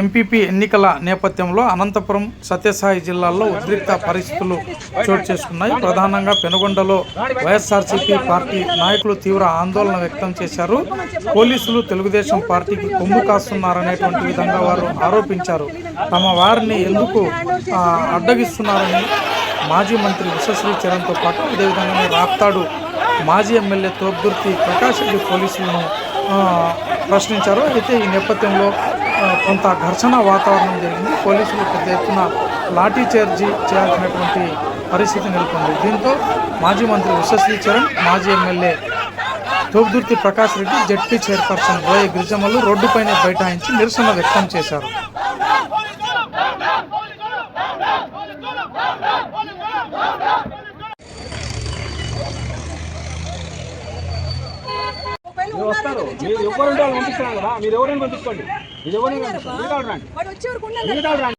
MPP ఎన్నికల నేపథ్యంలో అనంతపురం సత్యసాయి జిల్లాల్లో ఉద్రిక్త పరిస్థితులు చోటు చేసుకున్నాయి. ప్రధానంగా పెనుగొండలో వైఎస్ఆర్సీపీ పార్టీ నాయకులు తీవ్ర ఆందోళన వ్యక్తం చేశారు. పోలీసులు తెలుగుదేశం పార్టీకి కొమ్ము కాస్తున్నారనేటువంటి విధంగా వారు ఆరోపించారు. తమ వారిని ఎందుకు అడ్డగిస్తున్నారని మాజీ మంత్రి విశ్వశ్రీ చరణ్తో పాటు అదేవిధంగానే రాప్తాడు మాజీ ఎమ్మెల్యే తోపుదుర్తి ప్రకాష్ రెడ్డి పోలీసులను ప్రశ్నించారు. అయితే ఈ నేపథ్యంలో కొంత ఘర్షణ వాతావరణం జరిగింది. పోలీసులు పెద్ద ఎత్తున లాఠీ చార్జీ చేయాల్సినటువంటి పరిస్థితి నెలకొంది. దీంతో మాజీ మంత్రి విశ్వశ్రీ చరణ్ మాజీ MLA Topudurthi Prakash Reddy ZP chairperson Boya గిరిజమ్మలు రోడ్డుపైనే బైఠాయించి నిరసన వ్యక్తం చేశారు. మీరు వస్తారు. మీరు ఎవరు పంపిస్తున్నాను కదా మీరు ఎవరైనా పంపించుకోండి? మీరు ఎవరైనా రండి.